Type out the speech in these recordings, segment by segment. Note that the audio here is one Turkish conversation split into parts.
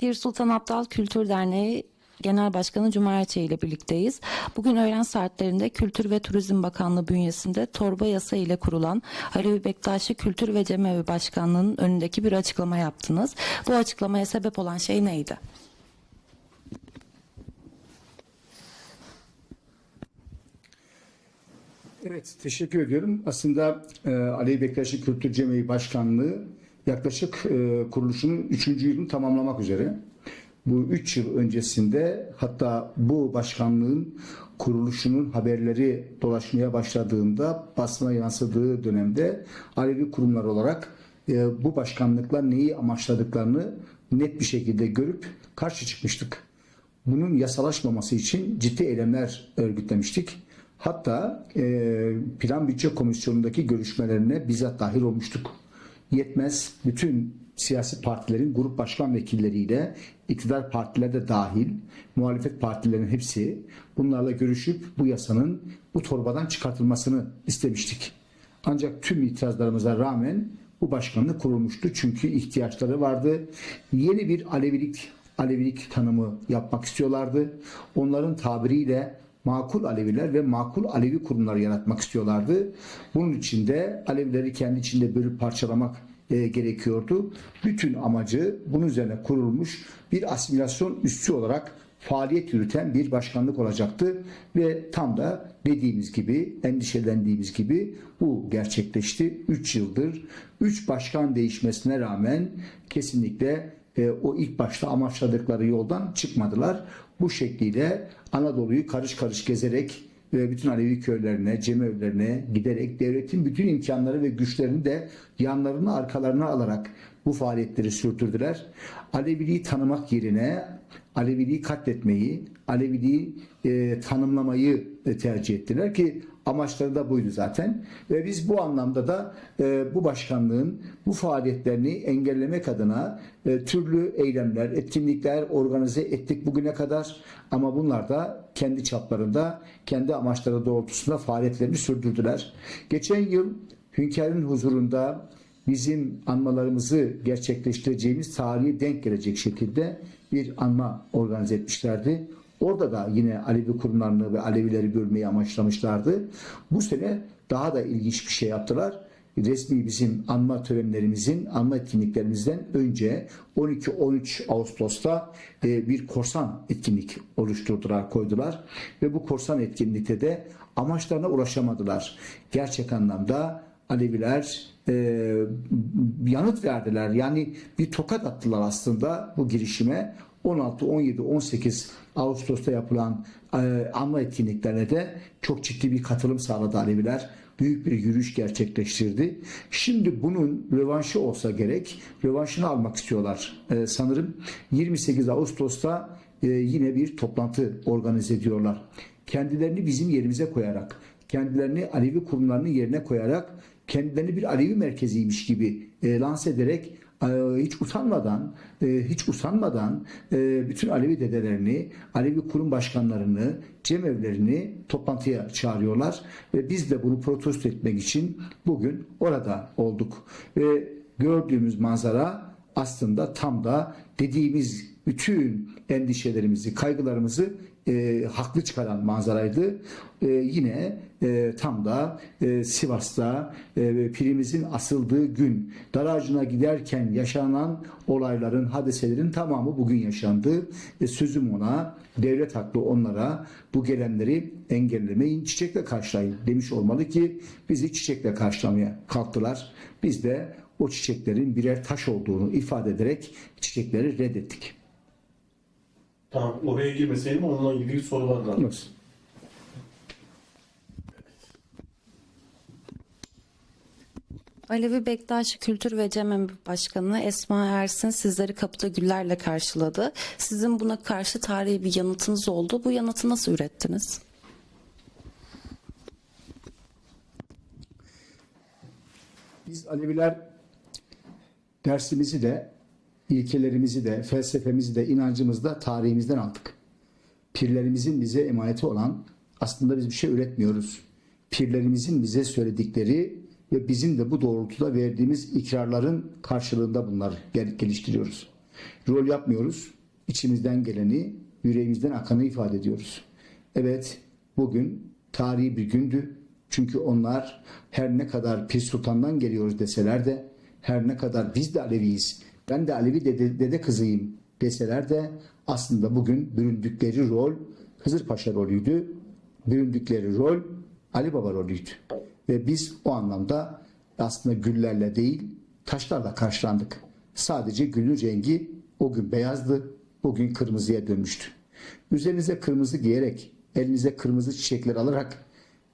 Pir Sultan Abdal Kültür Derneği Genel Başkanı Cumarçe ile birlikteyiz. Bugün öğlen saatlerinde Kültür ve Turizm Bakanlığı bünyesinde torba yasa ile kurulan Alevi Bektaşi Kültür ve Cemevi Başkanlığı'nın önündeki bir açıklama yaptınız. Bu açıklamaya sebep olan şey neydi? Evet, teşekkür ediyorum. Aslında e, Ali Bektaşi Kültür Cemevi Başkanlığı yaklaşık e, kuruluşunun 3. yılını tamamlamak üzere. Bu 3 yıl öncesinde hatta bu başkanlığın kuruluşunun haberleri dolaşmaya başladığında basına yansıdığı dönemde Alevi kurumlar olarak e, bu başkanlıkla neyi amaçladıklarını net bir şekilde görüp karşı çıkmıştık. Bunun yasalaşmaması için ciddi eylemler örgütlemiştik. Hatta e, Plan Bütçe Komisyonu'ndaki görüşmelerine bizzat dahil olmuştuk. Yetmez bütün siyasi partilerin grup başkan vekilleriyle iktidar partileri de dahil muhalefet partilerinin hepsi bunlarla görüşüp bu yasanın bu torbadan çıkartılmasını istemiştik. Ancak tüm itirazlarımıza rağmen bu başkanlık kurulmuştu. Çünkü ihtiyaçları vardı. Yeni bir Alevilik Alevilik tanımı yapmak istiyorlardı. Onların tabiriyle makul Aleviler ve makul Alevi kurumları yaratmak istiyorlardı. Bunun için de Alevileri kendi içinde bölüp parçalamak e, gerekiyordu. Bütün amacı bunun üzerine kurulmuş bir asimilasyon üssü olarak faaliyet yürüten bir başkanlık olacaktı ve tam da dediğimiz gibi endişelendiğimiz gibi bu gerçekleşti. 3 yıldır 3 başkan değişmesine rağmen kesinlikle e, o ilk başta amaçladıkları yoldan çıkmadılar. Bu şekliyle Anadolu'yu karış karış gezerek ve bütün Alevi köylerine, cemevlerine giderek devletin bütün imkanları ve güçlerini de yanlarına arkalarına alarak bu faaliyetleri sürdürdüler. Aleviliği tanımak yerine Aleviliği katletmeyi, Aleviliği e, tanımlamayı e, tercih ettiler ki amaçları da buydu zaten. Ve biz bu anlamda da e, bu başkanlığın bu faaliyetlerini engellemek adına e, türlü eylemler, etkinlikler organize ettik bugüne kadar. Ama bunlar da kendi çaplarında, kendi amaçları doğrultusunda faaliyetlerini sürdürdüler. Geçen yıl hünkârın huzurunda bizim anmalarımızı gerçekleştireceğimiz tarihi denk gelecek şekilde bir anma organize etmişlerdi. Orada da yine Alevi kurumlarını ve Alevileri görmeyi amaçlamışlardı. Bu sene daha da ilginç bir şey yaptılar. Resmi bizim anma törenlerimizin, anma etkinliklerimizden önce 12-13 Ağustos'ta e, bir korsan etkinlik oluşturdular, koydular. Ve bu korsan etkinlikte de amaçlarına ulaşamadılar. Gerçek anlamda Aleviler e, yanıt verdiler. Yani bir tokat attılar aslında bu girişime. 16, 17, 18 Ağustos'ta yapılan e, anma etkinliklerine de çok ciddi bir katılım sağladı Aleviler. Büyük bir yürüyüş gerçekleştirdi. Şimdi bunun rövanşı olsa gerek, rövanşını almak istiyorlar. E, sanırım 28 Ağustos'ta e, yine bir toplantı organize ediyorlar. Kendilerini bizim yerimize koyarak, kendilerini Alevi kurumlarının yerine koyarak kendilerini bir Alevi merkeziymiş gibi e, lanse ederek hiç utanmadan e, hiç usanmadan e, bütün Alevi dedelerini, Alevi kurum başkanlarını, cemevlerini toplantıya çağırıyorlar ve biz de bunu protesto etmek için bugün orada olduk ve gördüğümüz manzara aslında tam da dediğimiz bütün endişelerimizi, kaygılarımızı e, haklı çıkaran manzaraydı. E, yine e, tam da e, Sivas'ta e, pirimizin asıldığı gün Daracına giderken yaşanan olayların, hadiselerin tamamı bugün yaşandı. E, sözüm ona, devlet haklı onlara bu gelenleri engellemeyin, çiçekle karşılayın demiş olmalı ki bizi çiçekle karşılamaya kalktılar. Biz de o çiçeklerin birer taş olduğunu ifade ederek çiçekleri reddettik. Tamam oraya girmeseydim onunla ilgili sorular da. Nasıl? Alevi Bektaşi Kültür ve Cemevi Başkanı Esma Ersin sizleri kapıda güllerle karşıladı. Sizin buna karşı tarihi bir yanıtınız oldu. Bu yanıtı nasıl ürettiniz? Biz Aleviler dersimizi de, ilkelerimizi de, felsefemizi de, inancımızı da tarihimizden aldık. Pirlerimizin bize emaneti olan aslında biz bir şey üretmiyoruz. Pirlerimizin bize söyledikleri ve bizim de bu doğrultuda verdiğimiz ikrarların karşılığında bunları gel- geliştiriyoruz. Rol yapmıyoruz. İçimizden geleni, yüreğimizden akanı ifade ediyoruz. Evet, bugün tarihi bir gündü. Çünkü onlar her ne kadar Pir Sultan'dan geliyoruz deseler de, her ne kadar biz de Aleviyiz, ben de Alevi dede, dede kızıyım deseler de aslında bugün büründükleri rol Hızır Paşa rolüydü. Büründükleri rol Ali Baba rolüydü. Ve biz o anlamda aslında güllerle değil taşlarla karşılandık. Sadece gülün rengi o gün beyazdı, bugün kırmızıya dönmüştü. Üzerinize kırmızı giyerek, elinize kırmızı çiçekler alarak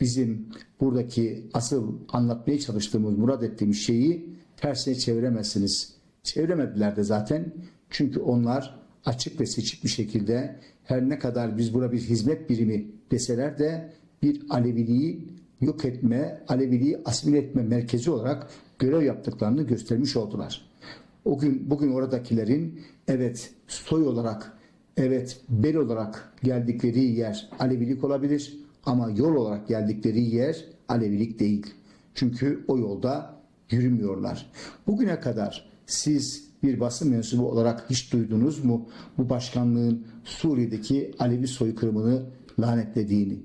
bizim buradaki asıl anlatmaya çalıştığımız, murad ettiğimiz şeyi tersine çeviremezsiniz. Çeviremediler de zaten. Çünkü onlar açık ve seçik bir şekilde her ne kadar biz buna bir hizmet birimi deseler de bir Aleviliği yok etme, Aleviliği asimile etme merkezi olarak görev yaptıklarını göstermiş oldular. O gün bugün oradakilerin evet soy olarak evet bel olarak geldikleri yer Alevilik olabilir ama yol olarak geldikleri yer Alevilik değil. Çünkü o yolda yürümüyorlar. Bugüne kadar siz bir basın mensubu olarak hiç duydunuz mu bu başkanlığın Suriye'deki Alevi soykırımını lanetlediğini?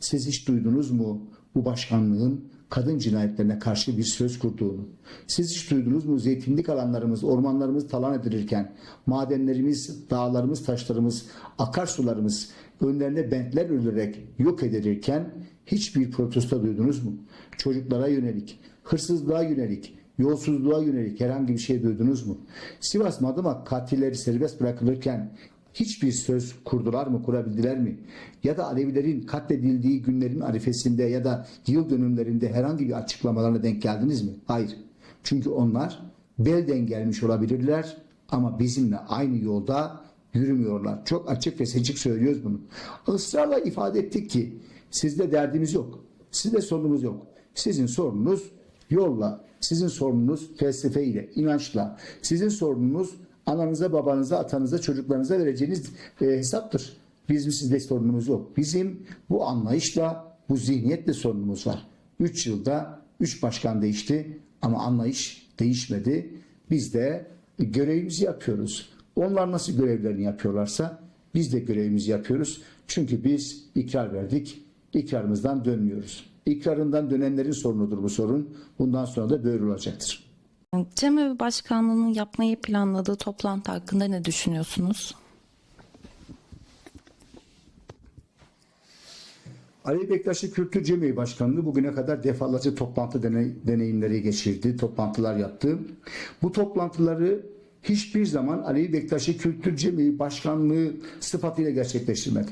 Siz hiç duydunuz mu bu başkanlığın kadın cinayetlerine karşı bir söz kurduğunu? Siz hiç duydunuz mu zeytinlik alanlarımız, ormanlarımız talan edilirken, madenlerimiz, dağlarımız, taşlarımız, akarsularımız önlerine bentler örülerek yok edilirken hiçbir protesto duydunuz mu? Çocuklara yönelik, hırsızlığa yönelik, yolsuzluğa yönelik herhangi bir şey duydunuz mu? Sivas Madımak katilleri serbest bırakılırken hiçbir söz kurdular mı, kurabildiler mi? Ya da Alevilerin katledildiği günlerin arifesinde ya da yıl dönümlerinde herhangi bir açıklamalarına denk geldiniz mi? Hayır. Çünkü onlar belden gelmiş olabilirler ama bizimle aynı yolda yürümüyorlar. Çok açık ve seçik söylüyoruz bunu. Israrla ifade ettik ki sizde derdimiz yok. Sizde sorunumuz yok. Sizin sorununuz yolla, sizin sorununuz felsefeyle, inançla, sizin sorununuz ananıza, babanıza, atanıza, çocuklarınıza vereceğiniz e, hesaptır. Bizim sizde sorunumuz yok. Bizim bu anlayışla, bu zihniyetle sorunumuz var. 3 yılda 3 başkan değişti ama anlayış değişmedi. Biz de görevimizi yapıyoruz. Onlar nasıl görevlerini yapıyorlarsa biz de görevimizi yapıyoruz. Çünkü biz ikrar verdik, ikrarımızdan dönmüyoruz. İkrarından dönenlerin sorunudur bu sorun. Bundan sonra da böyle olacaktır. Cemevi Başkanlığı'nın yapmayı planladığı toplantı hakkında ne düşünüyorsunuz? Ali Bektaşi Kültür Cemii Başkanlığı bugüne kadar defalarca toplantı deney- deneyimleri geçirdi, toplantılar yaptı. Bu toplantıları hiçbir zaman Ali Bektaşi Kültür Cemii Başkanlığı sıfatıyla gerçekleştirmedi.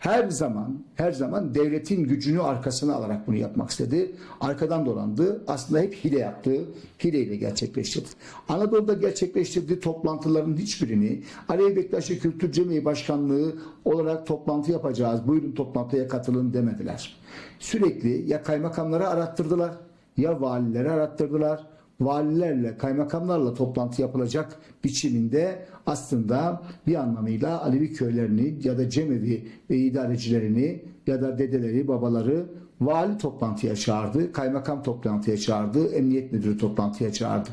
Her zaman, her zaman devletin gücünü arkasına alarak bunu yapmak istedi. Arkadan dolandı. Aslında hep hile yaptı. Hileyle gerçekleştirdi. Anadolu'da gerçekleştirdiği toplantıların hiçbirini Alevi Bektaşi Kültür Cemii Başkanlığı olarak toplantı yapacağız. Buyurun toplantıya katılın demediler. Sürekli ya kaymakamları arattırdılar ya valileri arattırdılar valilerle, kaymakamlarla toplantı yapılacak biçiminde aslında bir anlamıyla Alevi köylerini ya da Cemevi idarecilerini ya da dedeleri, babaları vali toplantıya çağırdı, kaymakam toplantıya çağırdı, emniyet müdürü toplantıya çağırdı.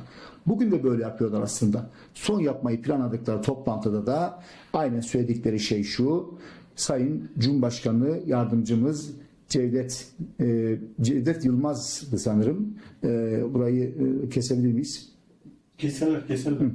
Bugün de böyle yapıyorlar aslında. Son yapmayı planladıkları toplantıda da aynen söyledikleri şey şu. Sayın Cumhurbaşkanı yardımcımız Cevdet e, Cevdet Yılmaz'dı sanırım. E, burayı e, kesebilir miyiz? Keserler keserler.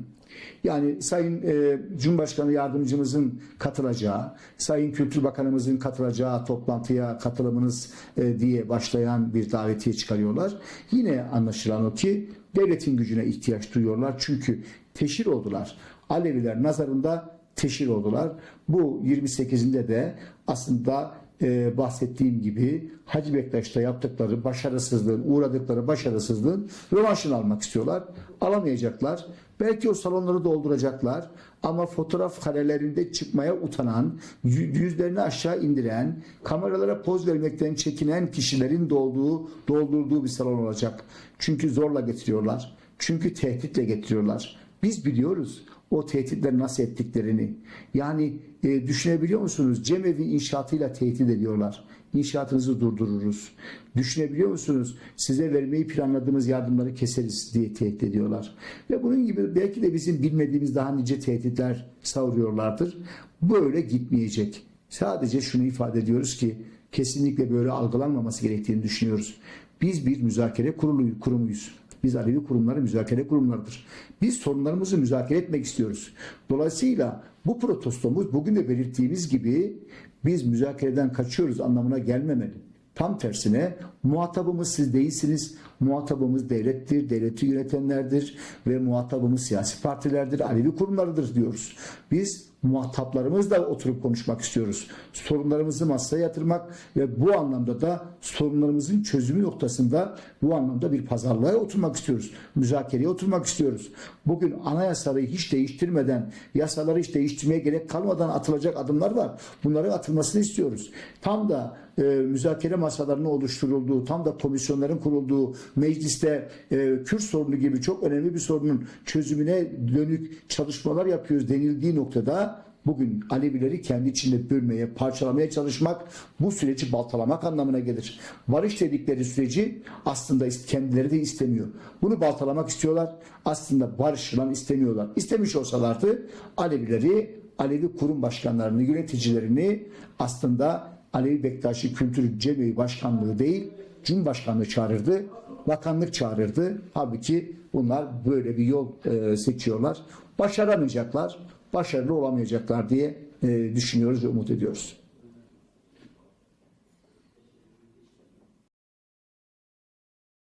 Yani Sayın e, Cumhurbaşkanı yardımcımızın katılacağı, Sayın Kültür Bakanımızın katılacağı toplantıya katılımınız e, diye başlayan bir davetiye çıkarıyorlar. Yine anlaşılan o ki devletin gücüne ihtiyaç duyuyorlar. Çünkü teşhir oldular. Aleviler nazarında teşhir oldular. Bu 28'inde de aslında e, bahsettiğim gibi Hacı Bektaş'ta yaptıkları başarısızlığın, uğradıkları başarısızlığın rövanşını almak istiyorlar. Alamayacaklar. Belki o salonları dolduracaklar ama fotoğraf karelerinde çıkmaya utanan, yü- yüzlerini aşağı indiren, kameralara poz vermekten çekinen kişilerin dolduğu, doldurduğu bir salon olacak. Çünkü zorla getiriyorlar. Çünkü tehditle getiriyorlar. Biz biliyoruz o tehditleri nasıl ettiklerini. Yani e, düşünebiliyor musunuz? Cemevi inşaatıyla tehdit ediyorlar. inşaatınızı durdururuz. Düşünebiliyor musunuz? Size vermeyi planladığımız yardımları keseriz diye tehdit ediyorlar. Ve bunun gibi belki de bizim bilmediğimiz daha nice tehditler savuruyorlardır. Böyle gitmeyecek. Sadece şunu ifade ediyoruz ki kesinlikle böyle algılanmaması gerektiğini düşünüyoruz. Biz bir müzakere kurulu, kurumuyuz. Biz Alevi kurumları müzakere kurumlarıdır. Biz sorunlarımızı müzakere etmek istiyoruz. Dolayısıyla bu protestomuz bugün de belirttiğimiz gibi biz müzakereden kaçıyoruz anlamına gelmemeli. Tam tersine muhatabımız siz değilsiniz. Muhatabımız devlettir, devleti yönetenlerdir ve muhatabımız siyasi partilerdir, Alevi kurumlarıdır diyoruz. Biz muhataplarımızla oturup konuşmak istiyoruz. Sorunlarımızı masaya yatırmak ve bu anlamda da sorunlarımızın çözümü noktasında bu anlamda bir pazarlığa oturmak istiyoruz. Müzakereye oturmak istiyoruz. Bugün anayasayı hiç değiştirmeden, yasaları hiç değiştirmeye gerek kalmadan atılacak adımlar var. Bunların atılmasını istiyoruz. Tam da e, müzakere masalarının oluşturulduğu, tam da komisyonların kurulduğu, mecliste e, Kürt sorunu gibi çok önemli bir sorunun çözümüne dönük çalışmalar yapıyoruz denildiği noktada bugün Alevileri kendi içinde bölmeye, parçalamaya çalışmak bu süreci baltalamak anlamına gelir. Barış dedikleri süreci aslında kendileri de istemiyor. Bunu baltalamak istiyorlar. Aslında barış falan istemiyorlar. İstemiş olsalardı Alevileri, Alevi kurum başkanlarını, yöneticilerini aslında Alevi Bektaşi Kültür Cemevi Başkanlığı değil, Cumhurbaşkanlığı çağırırdı, bakanlık çağırırdı. Halbuki bunlar böyle bir yol e, seçiyorlar. Başaramayacaklar, başarılı olamayacaklar diye e, düşünüyoruz ve umut ediyoruz.